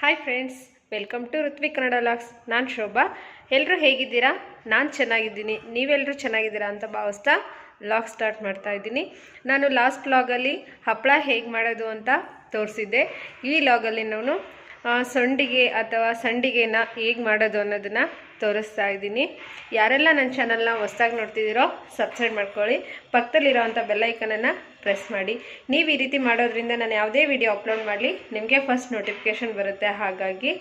Hi friends welcome to Rithvik Kannada vlogs ನಾನು ಶೋಭಾ. ಎಲ್ಲರೂ ಹೇಗಿದ್ದೀರಾ? ನಾನು ಚೆನ್ನಾಗಿದ್ದೀನಿ. ನೀವೆಲ್ಲರೂ ಚೆನ್ನಾಗಿದ್ದೀರಾ ಅಂತ ಭಾವಿಸ್ತಾ ಲಾಗ್ ಸ್ಟಾರ್ಟ್ ಮಾಡ್ತಾ ಇದ್ದೀನಿ. ನಾನು ಲಾಸ್ಟ್ ಲಾಗಲ್ಲಿ ಹಪ್ಪಳ ಹೇಗೆ ಮಾಡೋದು ಅಂತ ತೋರಿಸಿದ್ದೆ. ಈ ಲಾಗಲ್ಲಿ ನಾನು ಸಂಡಿಗೆ ಅಥವಾ ಸಂಡಿಗೆನ ಹೇಗೆ ಮಾಡೋದು ಅನ್ನೋದನ್ನು ತೋರಿಸ್ತಾ ಇದ್ದೀನಿ. ಯಾರೆಲ್ಲ ನನ್ನ ಚಾನಲ್ನ ಹೊಸ್ದಾಗಿ ನೋಡ್ತಿದ್ದೀರೋ ಸಬ್ಸ್ಕ್ರೈಬ್ ಮಾಡ್ಕೊಳ್ಳಿ. ಪಕ್ಕದಲ್ಲಿರೋವಂಥ ಬೆಲ್ಲೈಕನನ್ನು ಪ್ರೆಸ್ ಮಾಡಿ. ನೀವು ಈ ರೀತಿ ಮಾಡೋದ್ರಿಂದ ನಾನು ಯಾವುದೇ ವಿಡಿಯೋ ಅಪ್ಲೋಡ್ ಮಾಡಲಿ, ನಿಮಗೆ ಫಸ್ಟ್ ನೋಟಿಫಿಕೇಷನ್ ಬರುತ್ತೆ. ಹಾಗಾಗಿ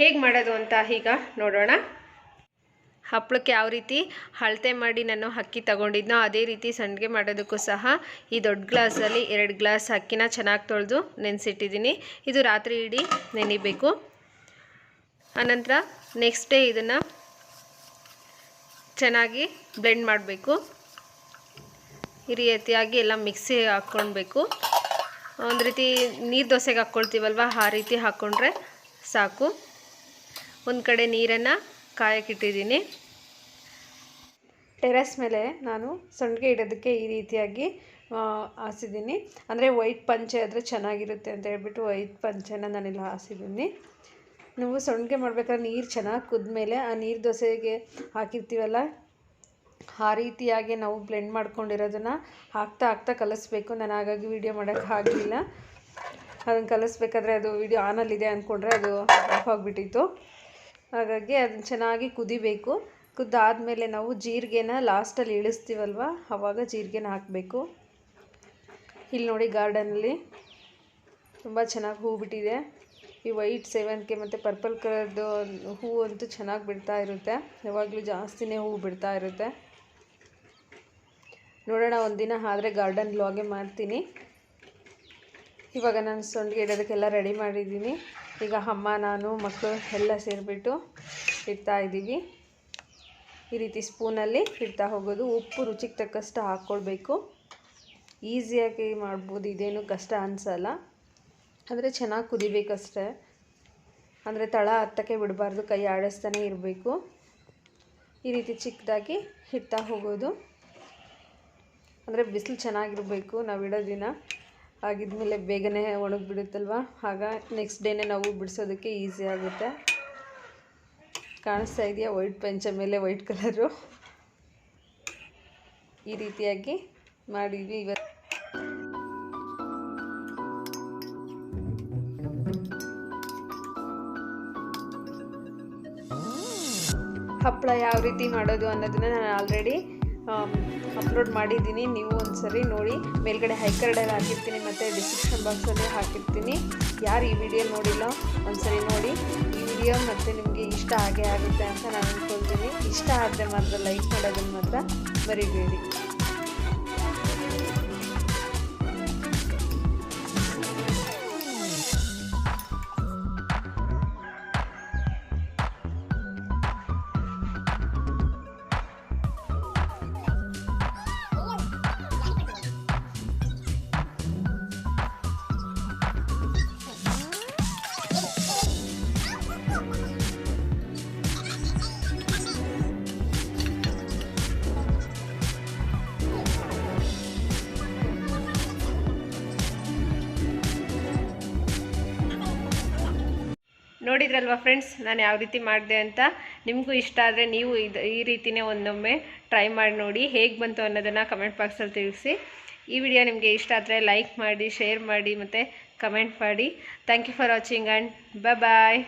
ಹೇಗೆ ಮಾಡೋದು ಅಂತ ಈಗ ನೋಡೋಣ. ಹಪ್ಪಳಕ್ಕೆ ಯಾವ ರೀತಿ ಅಳತೆ ಮಾಡಿ ನಾನು ಅಕ್ಕಿ ತಗೊಂಡಿದ್ನೋ ಅದೇ ರೀತಿ ಸಂಡಿಗೆ ಮಾಡೋದಕ್ಕೂ ಸಹ ಈ ದೊಡ್ಡ ಗ್ಲಾಸಲ್ಲಿ ಎರಡು ಗ್ಲಾಸ್ ಅಕ್ಕಿನ ಚೆನ್ನಾಗಿ ತೊಳೆದು ನೆನೆಸಿಟ್ಟಿದ್ದೀನಿ. ಇದು ರಾತ್ರಿ ಇಡೀ ನೆನಿಬೇಕು. ಆನಂತರ ನೆಕ್ಸ್ಟ್ ಡೇ ಇದನ್ನು ಚೆನ್ನಾಗಿ ಬ್ಲೆಂಡ್ ಮಾಡಬೇಕು. ಈ ರೀತಿಯಾಗಿ ಎಲ್ಲ ಮಿಕ್ಸಿ ಹಾಕ್ಕೊಳ್ಬೇಕು. ಒಂದು ರೀತಿ ನೀರು ದೋಸೆಗೆ ಹಾಕ್ಕೊಳ್ತೀವಲ್ವ ಆ ರೀತಿ ಹಾಕ್ಕೊಂಡ್ರೆ ಸಾಕು. ಒಂದು ಕಡೆ ನೀರನ್ನು ಕಾಯಕ್ಕಿಟ್ಟಿದ್ದೀನಿ ಟೆರೆಸ್ ಮೇಲೆ ನಾನು ಸಂಡಿಗೆ ಇಡೋದಕ್ಕೆ ಈ ರೀತಿಯಾಗಿ ಹಾಸಿದ್ದೀನಿ. ಅಂದರೆ ವೈಟ್ ಪಂಚೆ ಆದರೆ ಚೆನ್ನಾಗಿರುತ್ತೆ ಅಂತ ಹೇಳ್ಬಿಟ್ಟು ವೈಟ್ ಪಂಚೆನ ನಾನಿಲ್ಲಿ ಹಾಸಿದ್ದೀನಿ. ನೀವು ಸಂಡಿಗೆ ಮಾಡ್ಬೇಕಾದ್ರೆ ನೀರು ಚೆನ್ನಾಗಿ ಕುದ್ಮೇಲೆ ಆ ನೀರು ದೋಸೆಗೆ ಹಾಕಿರ್ತೀವಲ್ಲ, ಆ ರೀತಿಯಾಗಿ ನಾವು ಬ್ಲೆಂಡ್ ಮಾಡ್ಕೊಂಡಿರೋದನ್ನು ಹಾಕ್ತಾ ಹಾಕ್ತಾ ಕಲಿಸ್ಬೇಕು. ನಾನು ಹಾಗಾಗಿ ವೀಡಿಯೋ ಮಾಡೋಕ್ಕೆ ಆಗಲಿಲ್ಲ. ಅದನ್ನು ಕಲಿಸ್ಬೇಕಾದ್ರೆ ಅದು ವೀಡಿಯೋ ಆನಲ್ಲಿದೆ ಅಂದ್ಕೊಂಡ್ರೆ ಅದು ಆಫ್ ಆಗಿಬಿಟ್ಟಿತ್ತು. ಹಾಗಾಗಿ ಅದನ್ನು ಚೆನ್ನಾಗಿ ಕುದಿಬೇಕು. ಕುದ್ದಾದಮೇಲೆ ನಾವು ಜೀರಿಗೆನ ಲಾಸ್ಟಲ್ಲಿ ಇಳಿಸ್ತೀವಲ್ವ? ಆವಾಗ ಜೀರಿಗೆನ ಹಾಕಬೇಕು. ಇಲ್ಲಿ ನೋಡಿ ಗಾರ್ಡನಲ್ಲಿ ತುಂಬ ಚೆನ್ನಾಗಿ ಹೂ ಬಿಟ್ಟಿದೆ. ಈ ವೈಟ್ ಸೇವಂತಿಗೆ ಮತ್ತು ಪರ್ಪಲ್ ಕಲರ್ದು ಹೂವು ಅಂತೂ ಚೆನ್ನಾಗಿ ಬಿಡ್ತಾ ಇರುತ್ತೆ. ಯಾವಾಗಲೂ ಜಾಸ್ತಿನೇ ಹೂ ಬಿಡ್ತಾ ಇರುತ್ತೆ. ನೋಡೋಣ, ಒಂದಿನ ಆದರೆ ಗಾರ್ಡನ್ ಲಾಗೆ ಮಾಡ್ತೀನಿ. ಇವಾಗ ನಾನು ಸೊಂಡಿಗೆ ಇಡೋದಕ್ಕೆಲ್ಲ ರೆಡಿ ಮಾಡಿದ್ದೀನಿ. ಈಗ ಅಮ್ಮ, ನಾನು, ಮಕ್ಕಳು ಎಲ್ಲ ಸೇರಿಬಿಟ್ಟು ಇಡ್ತಾ ಇದ್ದೀವಿ. ಈ ರೀತಿ ಸ್ಪೂನಲ್ಲಿ ಇಡ್ತಾ ಹೋಗೋದು. ಉಪ್ಪು ರುಚಿಗೆ ತಕ್ಕಷ್ಟು ಹಾಕ್ಕೊಳ್ಬೇಕು ಈಸಿಯಾಗಿ ಮಾಡ್ಬೋದು. ಇದೇನು ಕಷ್ಟ ಅನಿಸಲ್ಲ. ಆದರೆ ಚೆನ್ನಾಗಿ ಕುದಿಬೇಕಷ್ಟೆ. ಅಂದರೆ ತಳ ಹತ್ತಕ್ಕೆ ಬಿಡಬಾರ್ದು, ಕೈ ಆಡಿಸ್ತಾನೆ ಇರಬೇಕು. ಈ ರೀತಿ ಚಿಕ್ಕದಾಗಿ ಇಡ್ತಾ ಹೋಗೋದು. ಅಂದರೆ ಬಿಸಿಲು ಚೆನ್ನಾಗಿರಬೇಕು. ನಾವು ಇಡೋ ದಿನ ಆಗಿದ್ಮೇಲೆ ಬೇಗನೆ ಒಣಗಿಬಿಡುತ್ತಲ್ವ? ಆಗ ನೆಕ್ಸ್ಟ್ ಡೇನೇ ನಾವು ಬಿಡಿಸೋದಕ್ಕೆ ಈಸಿ ಆಗುತ್ತೆ. ಕಾಣಿಸ್ತಾ ಇದೆಯಾ? ವೈಟ್ ಪೆಂಚ ಮೇಲೆ ವೈಟ್ ಕಲರು ಈ ರೀತಿಯಾಗಿ ಮಾಡಿದ್ವಿ ಇವತ್ತು. ಹಪ್ಪಳ ಯಾವ ರೀತಿ ಮಾಡೋದು ಅನ್ನೋದನ್ನ ನಾನು ಆಲ್ರೆಡಿ ಅಪ್ಲೋಡ್ ಮಾಡಿದ್ದೀನಿ. ನೀವು ಒಂದ್ಸರಿ ನೋಡಿ. ಮೇಲ್ಗಡೆ ಹೈಕರ್ಡಲ್ಲಿ ಹಾಕಿರ್ತೀನಿ, ಮತ್ತು ಡಿಸ್ಕ್ರಿಪ್ಷನ್ ಬಾಕ್ಸಲ್ಲಿ ಹಾಕಿರ್ತೀನಿ. ಯಾರು ಈ ವಿಡಿಯೋ ನೋಡಿಲ್ಲ, ಒಂದ್ಸರಿ ನೋಡಿ. ಈ ವಿಡಿಯೋ ಮತ್ತು ನಿಮಗೆ ಇಷ್ಟ ಆಗೇ ಆಗುತ್ತೆ ಅಂತ ನಾನು ಅಂದ್ಕೊಳ್ತೀನಿ ಇಷ್ಟ ಆದರೆ ಮಾತ್ರ ಲೈಕ್ ಮಾಡೋದನ್ನು ಮಾತ್ರ ಮರಿಬೇಡಿ. ನೋಡಿದ್ರಲ್ವಾ ಫ್ರೆಂಡ್ಸ್, ನಾನು ಯಾವ ರೀತಿ ಮಾಡಿದೆ ಅಂತ? ನಿಮಗೂ ಇಷ್ಟ ಆದರೆ ನೀವು ಇದು, ಈ ರೀತಿನೇ ಒಂದೊಮ್ಮೆ ಟ್ರೈ ಮಾಡಿ ನೋಡಿ, ಹೇಗೆ ಬಂತು ಅನ್ನೋದನ್ನು ಕಮೆಂಟ್ ಬಾಕ್ಸಲ್ಲಿ ತಿಳಿಸಿ. ಈ ವಿಡಿಯೋ ನಿಮಗೆ ಇಷ್ಟ ಆದರೆ ಲೈಕ್ ಮಾಡಿ, ಶೇರ್ ಮಾಡಿ ಮತ್ತು ಕಮೆಂಟ್ ಮಾಡಿ. Thank you for watching and bye